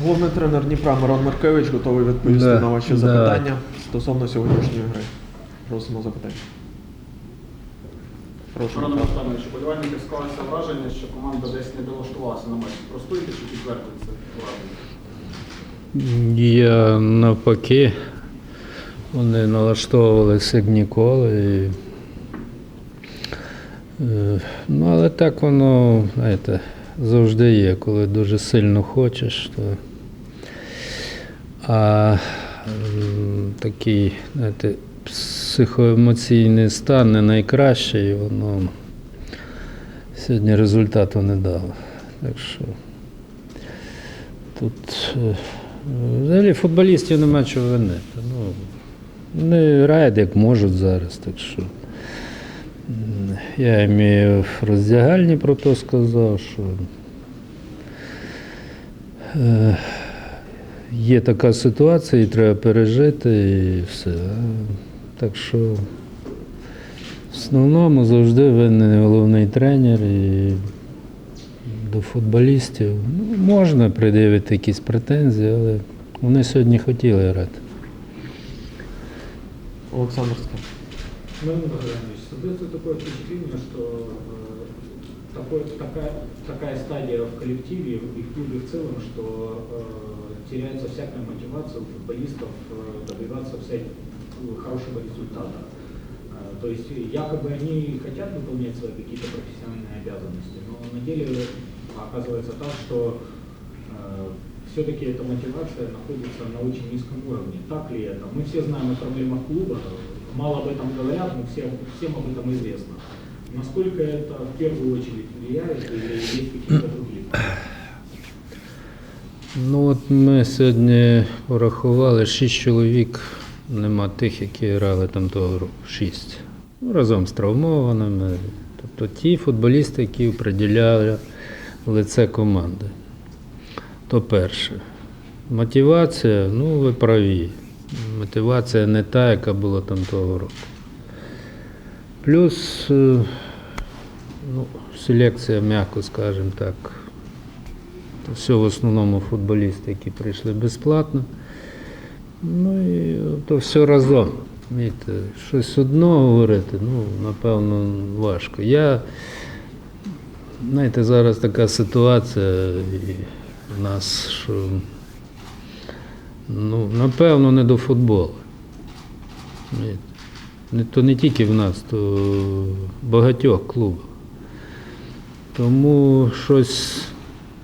Головний тренер Дніпра Мирон Маркевич готовий відповісти Да, на ваші да. запитання стосовно сьогоднішньої гри. Просимо запитання. Прошу. Михайло. Богдановичу, болівальники склалося враження, що команда десь не долаштувалася на матч. Простуєте чи підтвердите це враження? Я навпаки, вони налаштовувалися як ніколи. І, е, ну, але так воно, знаєте, завжди є, коли дуже сильно хочеш, то. А такий, знаєте, психоемоційний стан не найкращий, воно сьогодні результату не дало. Так що тут е, взагалі футболістів нема чого винити. Ну, вони грають як можуть зараз, так що. Я і в роздягальні про то сказав, що е, є така ситуація, її треба пережити і все. Так що в основному завжди винен головний тренер і до футболістів. Ну, можна пред'явити якісь претензії, але вони сьогодні хотіли грати. Олександр Скар. Леонид Богданович, создается такое впечатление, что э, такой, такая, такая стадия в коллективе и в клубе в целом, что э, теряется всякая мотивация у футболистов э, добиваться всяких э, хорошего результата. Э, то есть э, якобы они хотят выполнять свои какие-то профессиональные обязанности, но на деле оказывается так, что все-таки эта мотивация находится на очень низком уровне. Так ли это? Мы все знаем о проблемах клуба, мало об этом говорят, но всем, всем об этом известно. Насколько это в первую очередь влияет или есть какие-то другие? Ну от ми сьогодні порахували шість чоловік, нема тих, які грали там того року. Шість. Ну, разом з травмованими. Тобто ті футболісти, які приділяли лице команди. То перше. Мотивація, ну ви праві. Мотивація не та, яка була там того року. Плюс е, ну, селекція, м'яко скажемо так. То все в основному футболісти, які прийшли безплатно. Ну і то все разом. Знаєте, щось одно говорити, ну, напевно, важко. Я, знаєте, зараз така ситуація і в нас, що ну, напевно, не до футболу. Знаєте, то не тільки в нас, то в багатьох клубах. Тому щось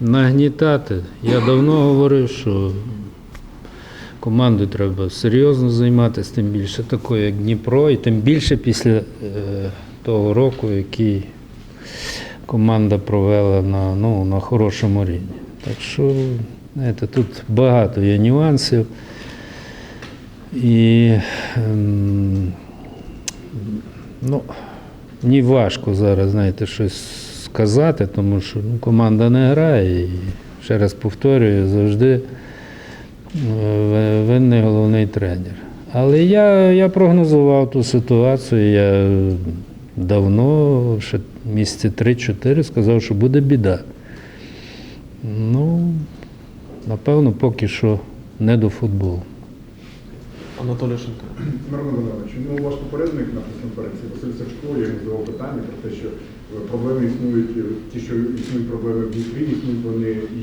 нагнітати. Я давно говорив, що команду треба серйозно займатися, тим більше такою, як Дніпро, і тим більше після е, того року, який команда провела на, ну, на хорошому рівні. Так що, знаєте, тут багато є нюансів. І ем, ну, мені важко зараз, знаєте, щось сказати, тому що ну, команда не грає. І ще раз повторюю, завжди е, винний головний тренер. Але я, я прогнозував ту ситуацію. Я давно, ще місяці 3-4, сказав, що буде біда. Ну, напевно, поки що не до футболу. Анатолій Шенко. Мирон Іванович, ну ваш попередник на прес-конференції Василь Сачко, я йому задавав питання про те, що е, проблеми існують, е, ті, що існують проблеми в Україні, існують вони і